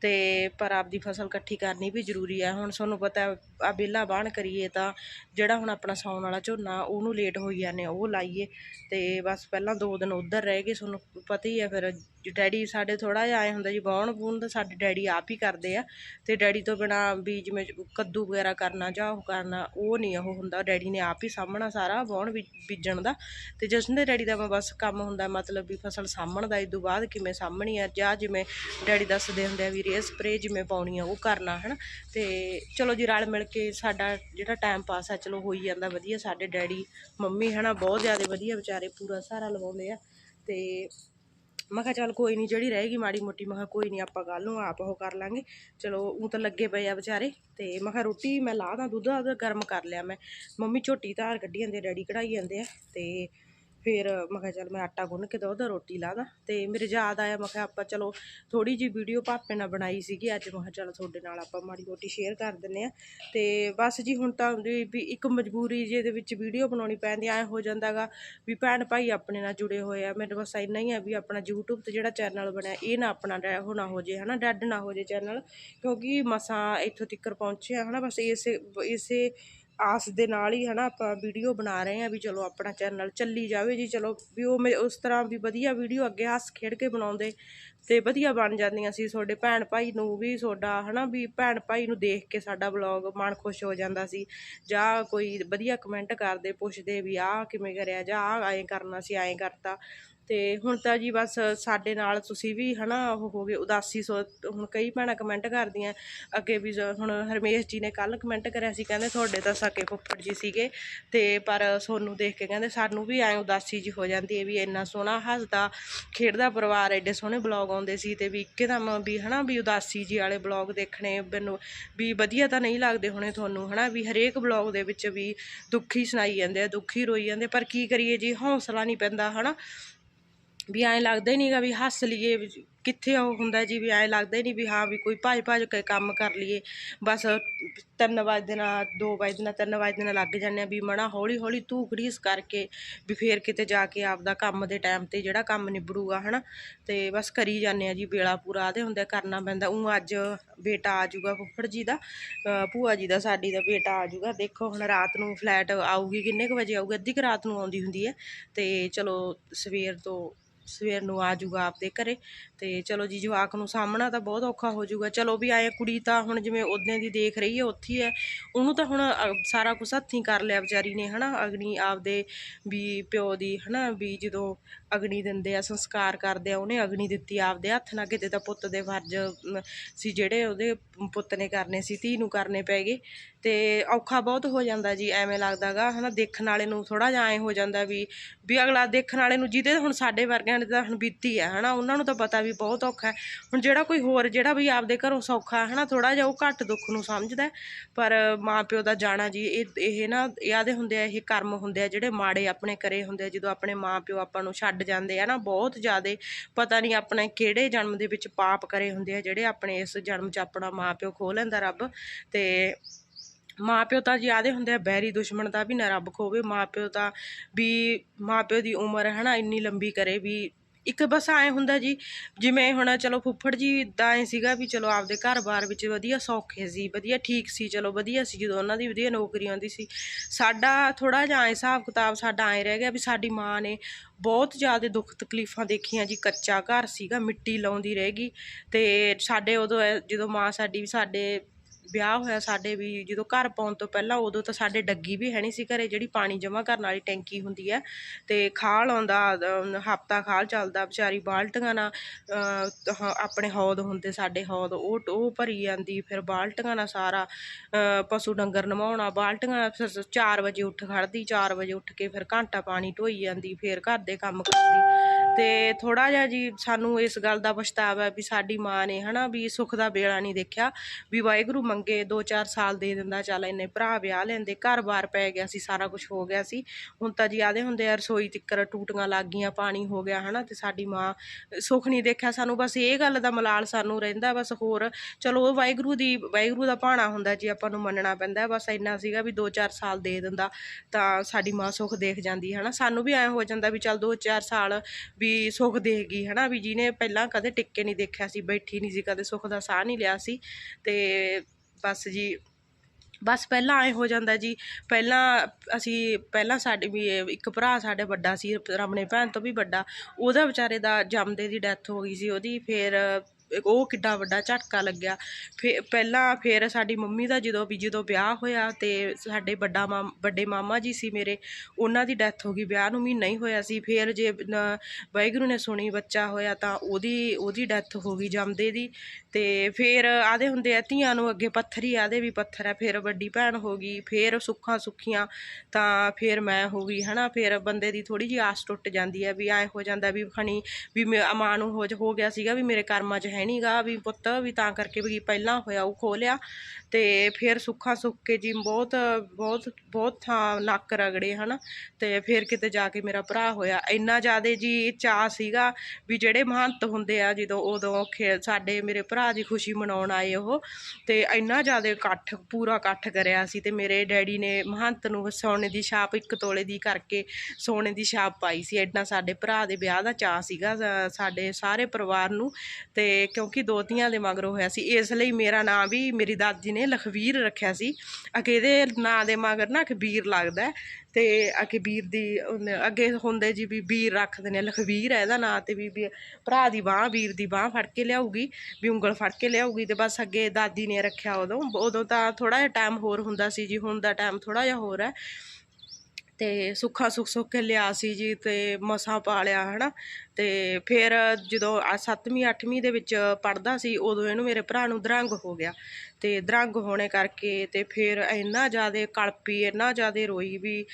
ਤੇ ਪਰ ਆਪਦੀ ਫਸਲ ਇਕੱਠੀ ਕਰਨੀ ਵੀ ਜ਼ਰੂਰੀ ਹੈ ਹੁਣ ਤੁਹਾਨੂੰ ਪਤਾ ਆ ਬੇਲਾ ਬਾਣ ਕਰੀਏ ਤਾਂ ਜਿਹੜਾ ਹੁਣ ਆਪਣਾ ਸਾਉਣ ਵਾਲਾ ਝੋਨਾ, ਉਹਨੂੰ ਲੇਟ ਹੋਈ ਜਾਂਦੇ ਉਹ ਲਾਈਏ। ਤੇ ਬਸ ਪਹਿਲਾਂ ਦੋ ਦਿਨ ਉੱਧਰ ਰਹਿ ਗਏ, ਤੁਹਾਨੂੰ ਪਤਾ ਹੀ ਹੈ ਫਿਰ ਡੈਡੀ ਸਾਡੇ ਥੋੜਾ ਜਿਹਾ ਆਏ ਹੁੰਦਾ ਜੀ ਬਾਉਣ ਬੂਣ ਦਾ ਸਾਡੇ ਡੈਡੀ ਆਪ ਹੀ ਕਰਦੇ ਆ ਤੇ ਡੈਡੀ ਤੋਂ ਬਿਨਾ ਵੀ ਜਿਵੇਂ ਕੱਦੂ ਵਗੈਰਾ ਕਰਨਾ ਜਾਂ ਉਹ ਕਰਨਾ ਉਹ ਨਹੀਂ ਉਹ ਹੁੰਦਾ, ਡੈਡੀ ਨੇ ਆਪ ਹੀ ਸਾਹਮਣਾ ਸਾਰਾ ਬਾਉਣ ਬੀ- ਬੀਜਣ ਦਾ ਤੇ ਜਸ਼ਨ ਦੇ ਡੈਡੀ ਦਾ ਬਸ ਕੰਮ ਹੁੰਦਾ ਮਤਲਬ ਵੀ ਫਸਲ ਸਾਂਭਣ ਦਾ ਇਸ ਤੋਂ ਬਾਅਦ ਕਿਵੇਂ ਸਾਂਭਣੀ ਆ ਜਾਂ ਜਿਵੇਂ ਡੈਡੀ ਦੱਸਦੇ ਹੁੰਦੇ ਆ ਵੀ ਰੇ ਸਪਰੇ ਜਿਵੇਂ ਪਾਉਣੀ ਆ ਉਹ ਕਰਨਾ, ਹਨਾ? ਤੇ ਚਲੋ ਜੀ ਰਲ ਮਿਲ ਕੇ ਸਾਡਾ ਜਿਹੜਾ ਟਾਈਮ ਪਾਸ ਆ, ਚਲੋ ਹੋਈ ਜਾਂਦਾ ਵਧੀਆ, ਸਾਡੇ ਡੈਡੀ, ਮੰਮੀ ਹਨਾ ਬਹੁਤ ਜ਼ਿਆਦਾ ਵਧੀਆ ਵਿਚਾਰੇ ਪੂਰਾ ਸਹਾਰਾ ਲਵਾਉਂਦੇ ਆ ਤੇ ਮੈਂ ਕਿਹਾ ਚੱਲ ਕੋਈ ਨਹੀਂ, ਜਿਹੜੀ ਰਹੇਗੀ ਮਾੜੀ ਮੋਟੀ, ਮੈਂ ਕਿਹਾ ਕੋਈ ਨਹੀਂ, ਆਪਾਂ ਕੱਲ ਨੂੰ ਆਪ ਉਹ ਕਰ ਲਾਂਗੇ। ਚਲੋ ਉਹ ਤਾਂ ਲੱਗੇ ਪਏ ਆ ਵਿਚਾਰੇ। ਤੇ ਮੈਂ ਕਿਹਾ ਰੋਟੀ ਮੈਂ ਲਾ ਦਾਂ, ਦੁੱਧ ਦਾ ਗਰਮ ਕਰ ਲਿਆ ਮੈਂ। ਮੰਮੀ ਝੋਟੀ ਧਾਰ ਕੱਢੀ ਜਾਂਦੇ, ਡੈਡੀ ਕਢਾਈ ਜਾਂਦੇ ਆ। ਤੇ ਫਿਰ ਮੈਂ ਕਿਹਾ ਚੱਲ ਮੈਂ ਆਟਾ ਗੁੰਨ ਕੇ ਦੁੱਧ ਰੋਟੀ ਲਾ ਦਾਂ। ਤੇ ਮੇਰੇ ਯਾਦ ਆਇਆ, ਮੈਂ ਕਿਹਾ ਆਪਾਂ ਚਲੋ ਥੋੜੀ ਜੀ ਵੀਡੀਓ ਭਾਪੇ ਨਾਲ ਬਣਾਈ ਸੀਗੀ। ਅੱਜ ਮੈਂ ਕਿਹਾ ਚੱਲ ਤੁਹਾਡੇ ਨਾਲ ਆਪਾਂ ਮਾੜੀ ਮੋਟੀ ਸ਼ੇਅਰ ਕਰ ਦਿੰਨੇ ਆ ਤੇ ਬਸ ਜੀ ਹੁਣ ਤਾਂ ਵੀ ਇੱਕ ਮਜਬੂਰੀ ਜੇ ਦੇ ਵਿੱਚ ਵੀਡੀਓ ਬਣਾਉਣੀ ਪੈਂਦੀ, ਐ ਹੋ ਜਾਂਦਾਗਾ ਵੀ ਭੈਣ ਭਾਈ ਆਪਣੇ ਨਾਲ ਜੁੜੇ ਹੋਏ ਆ। ਮੈਨੂੰ ਬਸ ਇੰਨਾ ਹੀ ਆ ਵੀ ਆਪਣਾ YouTube ਤੇ ਜਿਹੜਾ ਚੈਨਲ ਬਣਿਆ, ਇਹ ਨਾ ਆਪਣਾ ਡੈ- ਉਹ ਨਾ ਹੋ ਜੇ, ਹਨਾ, ਡੈਡ ਨਾ ਹੋ ਜੇ ਚੈਨਲ ਕਿਉਂਕਿ ਮਸਾਂ ਇੱਥੋਂ ਤੱਕ ਪਹੁੰਚੇ ਆ ਹਨਾ, ਬਸ ਇਸੇ ਇਸੇ ਆਸ ਦੇ ਨਾਲ ਹੀ ਹਨਾ ਆਪਾਂ ਵੀਡੀਓ ਬਣਾ ਰਹੇ ਆ ਵੀ ਚਲੋ ਆਪਣਾ ਚੈਨਲ ਚੱਲੀ ਜਾਵੇ ਜੀ, ਚਲੋ ਵੀ ਉਹ ਮੇ- ਉਸ ਤਰ੍ਹਾਂ ਵੀ ਵਧੀਆ ਵੀਡੀਓ ਅੱਗੇ ਹੱਸ ਖੇਡ ਕੇ ਬਣਾਉਂਦੇ। ਤੇ ਵਧੀਆ ਬਣ ਜਾਂਦੀਆਂ ਸੀ। ਤੁਹਾਡੇ ਭੈਣ ਭਾਈ ਨੂੰ ਵੀ ਤੁਹਾਡਾ, ਹਨਾ, ਵੀ ਭੈਣ ਭਾਈ ਨੂੰ ਦੇਖ ਕੇ ਸਾਡਾ ਵਲੌਗ ਮਨ ਖੁਸ਼ ਹੋ ਜਾਂਦਾ ਸੀ। ਜਾਂ ਕੋਈ ਵਧੀਆ ਕਮੈਂਟ ਕਰਦੇ, ਪੁੱਛਦੇ ਵੀ ਆਹ ਕਿਵੇਂ ਕਰਿਆ ਜਾਂ ਆਹ ਐਂ ਕਰਨਾ ਸੀ, ਐਂ ਕਰਤਾ। ਤੇ ਹੁਣ ਤਾਂ ਜੀ ਬਸ ਸਾਡੇ ਨਾਲ ਤੁਸੀਂ ਵੀ, ਹਨਾ, ਉਹ ਹੋ ਗਏ ਉਦਾਸੀ ਸੋ, ਹੁਣ ਕਈ ਭੈਣਾਂ ਕਮੈਂਟ ਕਰਦੀਆਂ। ਅੱਗੇ ਵੀ ਹੁਣ ਹਰਮੇਸ਼ ਜੀ ਨੇ ਕੱਲ ਕਮੈਂਟ ਕਰਿਆ ਸੀ, ਕਹਿੰਦੇ ਤੁਹਾਡੇ ਤਾਂ ਸਕੇ ਫੁੱਫੜ ਜੀ ਸੀਗੇ। ਤੇ ਪਰ ਸੋਨੂੰ ਦੇਖ ਕੇ ਕਹਿੰਦੇ ਸਾਨੂੰ ਵੀ ਐਂ ਉਦਾਸੀ ਜੀ ਹੋ ਜਾਂਦੀ ਹੈ ਵੀ ਇੰਨਾ ਸੋਹਣਾ ਹੱਸਦਾ, ਖੇਡਦਾ ਪਰਿਵਾਰ, ਐਡੇ ਸੋਹਣੇ ਬਲੌਗ ਆਉਂਦੇ ਸੀ ਤੇ ਵੀ ਇੱਕਦਮ ਵੀ ਹਨਾ, ਵੀ ਉਦਾਸੀ ਜੀ ਵਾਲੇ ਬਲੌਗ ਦੇਖਣੇ ਮੈਨੂੰ ਵੀ ਵਧੀਆ ਤਾਂ ਨਹੀਂ ਲੱਗਦੇ ਹੋਣੇ ਤੁਹਾਨੂੰ ਹਨਾ, ਵੀ ਹਰੇਕ ਬਲੌਗ ਦੇ ਵਿੱਚ ਵੀ ਦੁੱਖੀ ਸੁਣਾਈ ਜਾਂਦੇ ਆ, ਦੁੱਖੀ ਰੋਈ ਜਾਂਦੇ ਪਰ ਕੀ ਕਰੀਏ ਜੀ, ਹੌਸਲਾ ਨਹੀਂ ਪੈਂਦਾ ਹਨਾ। ਵੀ ਐਂ ਲੱਗਦਾ ਹੀ ਨਹੀਂਗਾ ਵੀ ਹੱਸ ਲਈਏ ਕਿੱਥੇ ਉਹ ਹੁੰਦਾ ਜੀ ਵੀ ਐਂ ਲੱਗਦਾ ਹੀ ਨਹੀਂ ਵੀ ਹਾਂ ਵੀ ਕੋਈ ਭੱਜ ਭੱਜ ਕੇ ਕੰਮ ਕਰ ਲਈਏ। ਬਸ ਤਿੰਨ ਵਜੇ ਨਾਲ ਦੋ ਵਜੇ ਨਾਲ ਤਿੰਨ ਵਜੇ ਨਾਲ ਲੱਗ ਜਾਂਦੇ ਆ ਵੀ ਮਣਾ ਹੌਲੀ ਹੌਲੀ ਧੂਕੜੀਸ ਕਰਕੇ ਵੀ ਫੇਰ ਕਿਤੇ ਜਾ ਕੇ ਆਪਦਾ ਕੰਮ ਦੇ ਟਾਈਮ ਤੇ ਜਿਹੜਾ ਕੰਮ ਨਿਬੜੂਗਾ, ਹਨਾ। ਤੇ ਬਸ ਕਰੀ ਜਾਂਦੇ ਆ ਜੀ, ਵੇਲਾ ਪੂਰਾ ਆਦੇ ਹੁੰਦੇ ਕਰਨਾ ਪੈਂਦਾ। ਉਹ ਅੱਜ ਬੇਟਾ ਆ ਜਾਊਗਾ ਫੁੱਫੜ ਜੀ ਦਾ ਭੂਆ ਜੀ ਦਾ, ਸਾਡੀ ਦਾ ਬੇਟਾ ਆ ਜਾਊਗਾ। ਦੇਖੋ ਹੁਣ ਰਾਤ ਨੂੰ ਫਲੈਟ ਆਊਗੀ, ਕਿੰਨੇ ਕੁ ਵਜੇ ਆਊਗੀ? ਅੱਧੀ ਕੁ ਰਾਤ ਨੂੰ ਆਉਂਦੀ ਹੁੰਦੀ ਹੈ। ਤੇ ਚਲੋ ਸਵੇਰ ਤੋਂ ਸਵੇਰ ਨੂੰ ਆ ਜਾਊਗਾ ਆਪਦੇ ਘਰੇ। ਤੇ ਚਲੋ ਜੀ, ਜਵਾਕ ਨੂੰ ਸਾਹਮਣਾ ਤਾਂ ਬਹੁਤ ਔਖਾ ਹੋ ਜਾਊਗਾ ਚਲੋ ਵੀ ਆਏ ਕੁੜੀ ਤਾਂ ਹੁਣ ਜਿਵੇਂ ਉਦੋਂ ਦੀ ਦੇਖ ਰਹੀ ਹੈ ਉੱਥੇ ਹੈ ਉਹਨੂੰ ਤਾਂ ਹੁਣ ਸਾਰਾ ਕੁਝ ਹੱਥੀਂ ਕਰ ਲਿਆ ਵਿਚਾਰੀ ਨੇ, ਹਨਾ? ਅਗਨੀ ਆਪਦੇ ਵੀ ਪਿਓ ਦੀ, ਹਨਾ? ਵੀ ਜਦੋਂ ਅਗਨੀ ਦਿੰਦੇ ਆ, ਸੰਸਕਾਰ ਕਰਦੇ ਆ, ਉਹਨੇ ਅਗਨੀ ਦਿੱਤੀ ਆਪਦੇ ਹੱਥ ਨਾਲ। ਕਿਤੇ ਤਾਂ ਪੁੱਤ ਦੇ ਫਰਜ਼ ਸੀ ਜਿਹੜੇ ਉਹਦੇ ਪੁੱਤ ਨੇ ਕਰਨੇ ਸੀ, ਧੀ ਨੂੰ ਕਰਨੇ ਪੈ ਗਏ। ਤੇ ਔਖਾ ਬਹੁਤ ਹੋ ਜਾਂਦਾ ਜੀ, ਐਵੇਂ ਲੱਗਦਾਗਾ ਹਨਾ? ਦੇਖਣ ਵਾਲੇ ਨੂੰ ਥੋੜਾ ਜਿਹਾ ਐਂ ਹੋ ਜਾਂਦਾ ਵੀ ਵੀ ਅਗਲਾ ਦੇਖਣ ਵਾਲੇ ਨੂੰ ਜਿਹਦੇ ਹੁਣ ਸਾਡੇ ਵਰਗੇ ਵਰਗਿਆਂ ਦੇ ਤਾਂ ਹੁਣ ਬੀਤੀ ਹੈ ਹਨਾ? ਉਹਨਾਂ ਨੂੰ ਤਾਂ ਪਤਾ ਵੀ ਬਹੁਤ ਔਖਾ ਹੁਣ ਜਿਹੜਾ ਕੋਈ ਹੋਰ, ਜਿਹੜਾ ਵੀ ਆਪਦੇ ਘਰੋਂ ਸੌਖਾ, ਹਨਾ ਥੋੜਾ ਜਿਹਾ ਉਹ ਘੱਟ ਦੁੱਖ ਨੂੰ ਸਮਝਦਾ ਪਰ ਮਾਂ ਪਿਓ ਦਾ ਜਾਣਾ ਜੀ, ਇਹ ਇਹ ਨਾ ਯਾਦੇ ਹੁੰਦੇ ਆ, ਇਹ ਕਰਮ ਹੁੰਦੇ ਆ ਜਿਹੜੇ ਮਾੜੇ ਆਪਣੇ ਕਰੇ ਹੁੰਦੇ ਆ, ਜਦੋਂ ਆਪਣੇ ਮਾਂ ਪਿਓ ਆਪਾਂ ਨੂੰ ਛੱਡ ਜਾਂਦੇ ਆ ਨਾ ਬਹੁਤ ਜ਼ਿਆਦੇ ਪਤਾ ਨਹੀਂ ਆਪਣੇ ਕਿਹੜੇ ਜਨਮ ਦੇ ਵਿੱਚ ਪਾਪ ਕਰੇ ਹੁੰਦੇ ਆ, ਜਿਹੜੇ ਆਪਣੇ ਇਸ ਜਨਮ 'ਚ ਆਪਣਾ ਮਾਂ ਪਿਓ ਖੋਹ ਲੈਂਦਾ ਰੱਬ। ਤੇ ਮਾਂ ਪਿਓ ਤਾਂ ਜਿਆਦੇ ਹੁੰਦੇ ਆ, ਬੈਰੀ ਦੁਸ਼ਮਣ ਦਾ ਵੀ ਨਾ ਰੱਬ ਖੋਵੇ ਮਾਂ ਪਿਓ ਤਾਂ ਵੀ ਮਾਂ ਪਿਓ ਦੀ ਉਮਰ ਹੈ ਨਾ ਇੰਨੀ ਲੰਬੀ ਕਰੇ ਵੀ ਇੱਕ ਬਸ ਐ ਹੁੰਦਾ ਜੀ, ਜਿਵੇਂ ਹੁਣ ਚਲੋ ਫੁੱਫੜ ਜੀ ਦਾ ਐ ਸੀਗਾ ਵੀ ਚਲੋ ਆਪਦੇ ਘਰ-ਬਾਰ ਵਿੱਚ ਵਧੀਆ ਸੌਖੇ ਸੀ, ਵਧੀਆ ਠੀਕ ਸੀ, ਚਲੋ ਵਧੀਆ ਸੀ, ਜਦੋਂ ਉਹਨਾਂ ਦੀ ਵਧੀਆ ਨੌਕਰੀ ਆਉਂਦੀ ਸੀ। ਸਾਡਾ ਥੋੜਾ ਜਿਹਾ ਐਂ ਹਿਸਾਬ ਕਿਤਾਬ ਸਾਡਾ ਐ ਰਹਿ ਗਿਆ ਵੀ ਸਾਡੀ ਮਾਂ ਨੇ ਬਹੁਤ ਜ਼ਿਆਦਾ ਦੁੱਖ ਤਕਲੀਫਾਂ ਦੇਖੀਆਂ ਜੀ, ਕੱਚਾ ਘਰ ਸੀਗਾ, ਮਿੱਟੀ ਲਾਉਂਦੀ ਰਹੇਗੀ ਤੇ ਸਾਡੇ ਉਦੋਂ ਐ- ਜਦੋਂ ਮਾਂ ਸਾਡੀ ਵੀ ਸਾਡੇ ਵਿਆਹ ਹੋਇਆ ਸਾਡੇ ਵੀ ਜਦੋਂ ਘਰ ਪਾਉਣ ਤੋਂ ਪਹਿਲਾਂ ਉਦੋਂ ਤਾਂ ਸਾਡੇ ਡੱਗੀ ਵੀ ਹੈ ਨਹੀਂ ਸੀ ਘਰੇ ਜਿਹੜੀ ਪਾਣੀ ਜਮ੍ਹਾਂ ਕਰਨ ਵਾਲੀ ਟੈਂਕੀ ਹੁੰਦੀ ਹੈ ਤੇ ਖਾਲ ਆਉਂਦਾ ਹਫਤਾ ਖਾਲ ਚੱਲਦਾ ਵਿਚਾਰੀ ਬਾਲਟੀਆਂ ਨਾਲ ਆਪਣੇ ਹੌਦ ਹੁੰਦੇ ਸਾਡੇ ਹੌਦ ਉਹ ਉਹ ਭਰੀ ਜਾਂਦੀ ਫਿਰ ਬਾਲਟੀਆਂ ਨਾਲ ਸਾਰਾ ਅਹ, ਪਸ਼ੂ ਡੰਗਰ ਨਵਾਉਣਾ ਬਾਲਟੀਆਂ 4 ਵਜੇ ਉੱਠ ਖੜਦੀ 4 ਵਜੇ ਉੱਠ ਕੇ ਫਿਰ ਘੰਟਾ ਪਾਣੀ ਢੋਈ ਜਾਂਦੀ ਫਿਰ ਘਰ ਦੇ ਕੰਮ ਕਰਦੀ। ਤੇ ਥੋੜਾ ਜਿਹਾ ਜੀ ਸਾਨੂੰ ਇਸ ਗੱਲ ਦਾ ਪਛਤਾਵਾ ਵੀ ਸਾਡੀ ਮਾਂ ਨੇ ਹਨਾ ਵੀ ਸੁੱਖ ਦਾ ਵੇਲਾ ਨਹੀਂ ਦੇਖਿਆ, ਵੀ ਵਾਹਿਗੁਰੂ ਮੰਗੇ 2-4 ਸਾਲ ਦੇ ਦਿੰਦਾ, ਚੱਲ ਇੰਨੇ ਭਰਾ ਵਿਆਹ ਲੈਂਦੇ ਘਰ-ਬਾਰ ਪੈ ਗਿਆ ਸੀ, ਸਾਰਾ ਕੁਝ ਹੋ ਗਿਆ ਸੀ। ਹੁਣ ਤਾਂ ਜੀ ਆਦੇ ਹੁੰਦੇ ਆ, ਰਸੋਈ ਤਿੱਕਰ ਟੂਟੀਆਂ ਲੱਗ ਗਈਆਂ, ਪਾਣੀ ਹੋ ਗਿਆ ਹਨਾ ਤੇ ਸਾਡੀ ਮਾਂ ਸੁੱਖ ਨਹੀਂ ਦੇਖਿਆ ਸਾਨੂੰ, ਬਸ ਇਹ ਗੱਲ ਦਾ ਮਲਾਲ ਸਾਨੂੰ ਰਹਿੰਦਾ, ਬਸ ਹੋਰ ਚਲੋ ਉਹ ਵਾਹਿਗੁਰੂ ਦੀ, ਵਾਹਿਗੁਰੂ ਦਾ ਭਾਣਾ ਹੁੰਦਾ ਜੀ ਆਪਾਂ ਨੂੰ ਮੰਨਣਾ ਪੈਂਦਾ, ਬਸ ਇੰਨਾ ਸੀਗਾ ਵੀ 2-4 ਸਾਲ ਦੇ ਦਿੰਦਾ ਤਾਂ ਸਾਡੀ ਮਾਂ ਸੁੱਖ ਦੇਖ ਜਾਂਦੀ ਹਨਾ। ਸਾਨੂੰ ਵੀ ਐਂ ਹੋ ਜਾਂਦਾ ਵੀ ਚੱਲ 2-4 ਸਾਲ ਵੀ ਵੀ ਸੁੱਖ ਦੇਖ ਗਈ ਹਨਾ? ਵੀ ਜਿਹਨੇ ਪਹਿਲਾਂ ਕਦੇ ਟਿੱਕੇ ਨਹੀਂ ਦੇਖਿਆ ਸੀ, ਬੈਠੀ ਨਹੀਂ ਸੀ, ਕਦੇ ਸੁੱਖ ਦਾ ਸਾਹ ਨਹੀਂ ਲਿਆ ਸੀ। ਤੇ ਬਸ ਜੀ, ਬਸ ਪਹਿਲਾਂ ਐ ਹੋ ਜਾਂਦਾ ਜੀ। ਪਹਿਲਾਂ ਅਸੀਂ, ਪਹਿਲਾਂ ਸਾਡੇ ਵੀ ਇੱਕ ਭਰਾ ਸਾਡੇ ਵੱਡਾ ਸੀ ਆਪਣੇ ਭੈਣ ਤੋਂ ਵੀ ਵੱਡਾ। ਉਹਦਾ ਵਿਚਾਰੇ ਦਾ ਜੰਮਦੇ ਦੀ ਡੈਥ ਹੋ ਗਈ ਸੀ ਉਹਦੀ। ਫਿਰ ਉਹ ਕਿੱਡਾ ਵੱਡਾ ਝਟਕਾ ਲੱਗਿਆ। ਫੇ, ਪਹਿਲਾਂ ਫਿਰ ਸਾਡੀ ਮੰਮੀ ਦਾ ਜਦੋਂ ਵੀ ਜਦੋਂ ਵਿਆਹ ਹੋਇਆ ਤੇ ਸਾਡੇ ਵੱਡਾ ਮਾਮ ਵੱਡੇ ਮਾਮਾ ਜੀ ਸੀ ਮੇਰੇ, ਉਹਨਾਂ ਦੀ ਡੈਥ ਹੋ ਗਈ, ਵਿਆਹ ਨੂੰ ਮਹੀਨਾ ਹੀ ਹੋਇਆ ਸੀ। ਫਿਰ ਜੇ ਵਾਹਿਗੁਰੂ ਨੇ ਸੁਣੀ ਬੱਚਾ ਹੋਇਆ ਤਾਂ ਉਹਦੀ ਉਹਦੀ ਡੈਥ ਹੋ ਗਈ ਜੰਮਦੇ ਦੀ। ਤੇ ਫਿਰ ਆਦੇ ਹੁੰਦੇ ਆ, ਧੀਆਂ ਨੂੰ ਅੱਗੇ ਪੱਥਰ ਹੀ ਆਦੇ ਵੀ ਪੱਥਰ ਆ, ਫਿਰ ਵੱਡੀ ਭੈਣ ਹੋ ਗਈ, ਫਿਰ ਸੁੱਖਾਂ ਸੁੱਖੀਆਂ ਤਾਂ ਫਿਰ ਮੈਂ ਹੋ ਗਈ, ਹਨਾ। ਫਿਰ ਬੰਦੇ ਦੀ ਥੋੜੀ ਜਿਹੀ ਆਸ ਟੁੱਟ ਜਾਂਦੀ ਹੈ ਵੀ ਐ ਹੋ ਜਾਂਦਾ ਵੀ ਖਣੀ, ਵੀ ਮੇ- ਮਾਂ ਨੂੰ ਹੋ ਹੋ ਗਿਆ ਸੀਗਾ ਵੀ ਮੇਰੇ ਕਰਮਾਂ 'ਚ ਹੈ ਨਹੀਂਗਾ ਵੀ ਪੁੱਤ ਵੀ ਤਾਂ ਕਰਕੇ ਵੀ ਪਹਿਲਾਂ ਹੋਇਆ, ਉਹ ਖੋ ਲਿਆ ਤੇ ਫਿਰ ਸੁੱਖਾਂ ਸੁੱਖ ਕੇ ਜੀ ਬਹੁਤ ਬਹੁਤ ਬਹੁਤ ਥਾਂ ਨੱਕ ਰਗੜੇ ਹਨਾ ਤੇ ਫਿਰ ਕਿਤੇ ਜਾ ਕੇ ਮੇਰਾ ਭਰਾ ਹੋਇਆ। ਇੰਨਾ ਜ਼ਿਆਦਾ ਜੀ ਚਾਅ ਸੀਗਾ ਵੀ ਜਿਹੜੇ ਮਹੰਤ ਹੁੰਦੇ ਆ ਜਦੋਂ ਉਦੋਂ ਖੇ- ਸਾਡੇ ਮੇਰੇ ਭਰਾ ਦੀ ਖੁਸ਼ੀ ਮਨਾਉਣ ਆਏ ਉਹ ਤੇ ਇੰਨਾ ਜ਼ਿਆਦਾ ਇਕੱਠ, ਪੂਰਾ ਇਕੱਠ ਕਰਿਆ ਸੀ ਤੇ ਮੇਰੇ ਡੈਡੀ ਨੇ ਮਹੰਤ ਨੂੰ ਸੋਨੇ ਦੀ ਛਾਪ, ਇੱਕ ਤੋਲੇ ਦੀ ਕਰਕੇ ਸੋਨੇ ਦੀ ਛਾਪ ਪਾਈ ਸੀ। ਐਡਾ ਸਾਡੇ ਭਰਾ ਦੇ ਵਿਆਹ ਦਾ ਚਾਅ ਸੀਗਾ ਸਾਡੇ ਸਾਰੇ ਪਰਿਵਾਰ ਨੂੰ ਤੇ ਕਿਉਂਕਿ ਦੋ ਦੋਤੀਆਂ ਦੇ ਮਗਰੋਂ ਹੋਇਆ ਸੀ। ਇਸ ਲਈ ਮੇਰਾ ਨਾਂ ਵੀ ਮੇਰੀ ਦਾਦੀ ਨੇ ਲਖਵੀਰ ਰੱਖਿਆ ਸੀ। ਅਗੇ ਇਹਦੇ ਨਾਂ ਦੇ ਮਗਰ ਨਾ ਕਬੀਰ ਲੱਗਦਾ ਤੇ ਅਗੇ ਵੀਰ ਦੀ ਅੱਗੇ ਹੁੰਦੇ ਜੀ ਵੀ ਵੀਰ ਰੱਖਦੇ ਨੇ। ਲਖਵੀਰ ਹੈ ਇਹਦਾ ਨਾਂ ਤੇ ਵੀ ਵੀ ਭਰਾ ਦੀ ਬਾਹ, ਵੀਰ ਦੀ ਬਾਹ ਫੜ ਕੇ ਲਿਆਊਗੀ, ਵੀ ਉਂਗਲ ਫੜ ਕੇ ਲਿਆਊਗੀ ਤੇ ਬਸ ਅੱਗੇ ਦਾਦੀ ਨੇ ਰੱਖਿਆ ਉਦੋਂ। ਉਦੋਂ ਤਾਂ ਥੋੜਾ ਜਿਹਾ ਟਾਈਮ ਹੋਰ ਹੁੰਦਾ ਸੀ ਜੀ। ਹੁਣ ਦਾ ਟਾਈਮ ਥੋੜਾ ਜਿਹਾ ਹੋਰ ਹੈ। ਅਤੇ ਸੁੱਖਾ ਸੁੱਖ ਸੁੱਖ ਕੇ ਲਿਆ ਸੀ ਜੀ ਅਤੇ ਮਸਾਂ ਪਾਲਿਆ ਨਾ ਅਤੇ ਫਿਰ ਜਦੋਂ ਆ 7ਵੀਂ 8ਵੀਂ ਦੇ ਵਿੱਚ ਪੜ੍ਹਦਾ ਸੀ, ਉਦੋਂ ਇਹਨੂੰ ਮੇਰੇ ਭਰਾ ਨੂੰ ਦਰੰਗ ਹੋ ਗਿਆ। ਅਤੇ ਦਰੰਗ ਹੋਣੇ ਕਰਕੇ ਅਤੇ ਫਿਰ ਇੰਨਾ ਜ਼ਿਆਦਾ ਕਲਪੀ, ਇੰਨਾ ਜ਼ਿਆਦਾ ਰੋਈ ਵੀ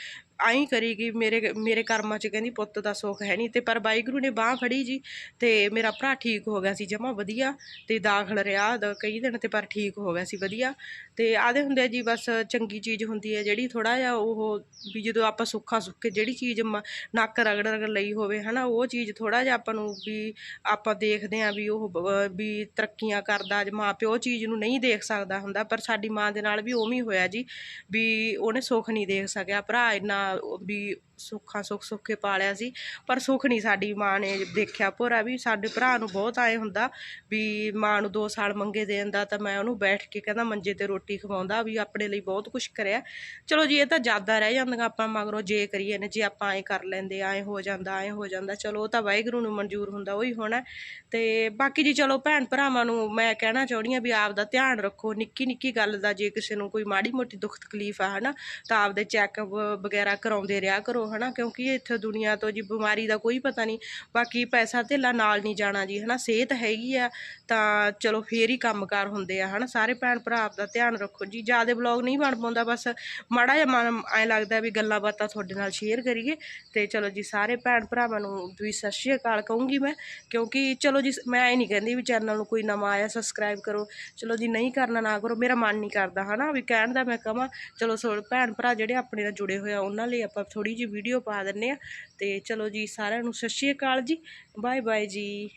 ਆਈ ਕਰੀ ਗਈ ਮੇਰੇ ਮੇਰੇ ਕਰਮਾਂ 'ਚ ਕਹਿੰਦੀ ਪੁੱਤ ਦਾ ਸੁੱਖ ਹੈ ਨਹੀਂ ਤੇ ਪਰ ਵਾਹਿਗੁਰੂ ਨੇ ਬਾਹ ਫੜੀ ਜੀ ਤੇ ਮੇਰਾ ਭਰਾ ਠੀਕ ਹੋ ਗਿਆ ਸੀ, ਜਮਾ ਵਧੀਆ ਤੇ ਦਾਖਲ ਰਿਹਾ ਕਈ ਦਿਨ ਤੇ ਪਰ ਠੀਕ ਹੋ ਗਿਆ ਸੀ, ਵਧੀਆ। ਤੇ ਆਦੇ ਹੁੰਦੇ ਜੀ ਬਸ ਚੰਗੀ ਚੀਜ਼ ਹੁੰਦੀ ਹੈ ਜਿਹੜੀ ਥੋੜਾ ਜਿਹਾ ਉਹ ਵੀ ਜਦੋਂ ਆਪਾਂ ਸੁੱਖਾ ਸੁੱਕੇ ਜਿਹੜੀ ਚੀਜ਼ ਮ- ਨੱਕ ਰਗੜ ਰਗੜ ਲਈ ਹੋਵੇ, ਹਨਾ, ਉਹ ਚੀਜ਼ ਥੋੜਾ ਜਿਹਾ ਆਪਾਂ ਨੂੰ ਵੀ ਆਪਾਂ ਦੇਖਦੇ ਆਂ ਵੀ ਉਹ ਵੀ ਤਰੱਕੀਆਂ ਕਰਦਾ, ਅੱਜ ਮਾਂ ਪਿਓ ਉਹ ਚੀਜ਼ ਨੂੰ ਨਹੀਂ ਦੇਖ ਸਕਦਾ ਹੁੰਦਾ, ਪਰ ਸਾਡੀ ਮਾਂ ਦੇ ਨਾਲ ਵੀ ਉਵੇਂ ਹੀ ਹੋਇਆ ਜੀ, ਵੀ ਉਹਨੇ ਸੁੱਖ ਨਹੀਂ ਦੇਖ ਸਕਿਆ। ਭਰਾ ਇੰਨਾ ਉਹ ਵੀ ਸੁੱਖਾ ਸੁੱਖ ਸੁੱਖੇ ਪਾਲਿਆ ਸੀ, ਪਰ ਸੁੱਖ ਨਹੀਂ ਸਾਡੀ ਮਾਂ ਨੇ ਦੇਖਿਆ। ਭੋਰਾ ਵੀ ਸਾਡੇ ਭਰਾ ਨੂੰ ਬਹੁਤ ਆਏ ਹੁੰਦਾ ਵੀ ਮਾਂ ਨੂੰ 2 ਸਾਲ ਮੰਗੇ ਦੇਣ ਦਾ, ਤਾਂ ਮੈਂ ਉਹਨੂੰ ਬੈਠ ਕੇ ਕਹਿੰਦਾ ਮੰਜੇ ਤੇ ਰੋਟੀ ਖਵਾਉਂਦਾ ਵੀ ਆਪਣੇ ਲਈ ਬਹੁਤ ਕੁਝ ਕਰਿਆ। ਚਲੋ ਜੀ, ਇਹ ਤਾਂ ਜ਼ਿਆਦਾ ਰਹਿ ਜਾਂਦੀਆਂ ਆਪਾਂ, ਮਗਰੋਂ ਜੇ ਕਰੀਏ ਨੇ ਜੇ ਆਪਾਂ ਐ ਕਰ ਲੈਂਦੇ, ਐ ਹੋ ਜਾਂਦਾ, ਐ ਹੋ ਜਾਂਦਾ, ਚਲੋ ਉਹ ਤਾਂ ਵਾਹਿਗੁਰੂ ਨੂੰ ਮਨਜ਼ੂਰ ਹੁੰਦਾ, ਉਹੀ ਹੋਣਾ। ਤੇ ਬਾਕੀ ਜੀ ਚਲੋ ਭੈਣ ਭਰਾਵਾਂ ਨੂੰ ਮੈਂ ਕਹਿਣਾ ਚਾਹੁੰਦੀ ਆ ਵੀ ਆਪ ਦਾ ਧਿਆਨ ਰੱਖੋ, ਨਿੱਕੀ ਨਿੱਕੀ ਗੱਲ ਦਾ ਜੇ ਕਿਸੇ ਨੂੰ ਕੋਈ ਮਾੜੀ ਮੋਟੀ ਦੁੱਖ ਤਕਲੀਫ ਆ, ਹਨਾ, ਤਾਂ ਆਪਦੇ ਚੈੱਕਅਪ ਵਗੈਰਾ ਕਰਾਉਂਦੇ ਰਿਹਾ ਕਰੋ ਹਨਾ, ਕਿਉਂਕਿ ਇੱਥੇ ਦੁਨੀਆ ਤੋਂ ਜੀ ਬਿਮਾਰੀ ਦਾ ਕੋਈ ਪਤਾ ਨਹੀਂ, ਬਾਕੀ ਪੈਸਾ ਧੇਲਾ ਨਾਲ ਨਹੀਂ ਜਾਣਾ ਜੀ, ਹਨਾ, ਸਿਹਤ ਹੈਗੀ ਆ, ਤਾਂ ਚਲੋ ਫੇਰ ਹੀ ਕੰਮਕਾਰ ਹੁੰਦੇ ਆ, ਹਨਾ, ਸਾਰੇ ਭੈਣ ਭਰਾ ਆਪ ਦਾ ਧਿਆਨ ਰੱਖੋ ਜੀ, ਜ਼ਿਆਦਾ ਬਲੌਗ ਨਹੀਂ ਬਣ ਪਾਉਂਦਾ, ਬਸ ਮਾੜਾ ਜਿਹਾ ਮਨ ਐ ਲੱਗਦਾ ਵੀ ਗੱਲਾਂ ਬਾਤਾਂ ਤੁਹਾਡੇ ਨਾਲ ਸ਼ੇਅਰ ਕਰੀਏ, ਤੇ ਚਲੋ ਜੀ, ਸਾਰੇ ਭੈਣ ਭਰਾਵਾਂ ਨੂੰ ਵੀ ਸਤਿ ਸ਼੍ਰੀ ਅਕਾਲ ਕਹੂੰਗੀ ਮੈਂ, ਕਿਉਂਕਿ ਚਲੋ ਜੀ ਮੈਂ ਇਹ ਨਹੀਂ ਕਹਿੰਦੀ ਵੀ ਚੈਨਲ ਨੂੰ ਕੋਈ ਨਵਾਂ ਆਇਆ ਸਬਸਕ੍ਰਾਈਬ ਕਰੋ, ਚਲੋ ਜੀ, ਨਹੀਂ ਕਰਨਾ ਨਾ ਕਰੋ, ਮੇਰਾ ਮਨ ਨਹੀਂ ਕਰਦਾ, ਹਨਾ, ਵੀ ਕਹਿਣ ਦਾ ਮੈਂ ਕਹਾਂ, ਚਲੋ ਸੋ, ਭੈਣ ਭਰਾ ਜਿਹੜੇ ਆਪਣੇ ਨਾਲ ਜੁੜੇ ਹੋਏ ਆ, ਉਹਨਾਂ ਲਈ ਆਪਾਂ ਥੋੜੀ ਜਿਹੀ ਵੀਡੀਓ ਪਾ ਦਿੰਨੇ ਆ। ਤੇ ਚਲੋ ਜੀ, ਸਾਰਿਆਂ ਨੂੰ ਸਤਿ ਸ਼੍ਰੀ ਅਕਾਲ ਜੀ। ਬਾਏ ਬਾਏ ਜੀ।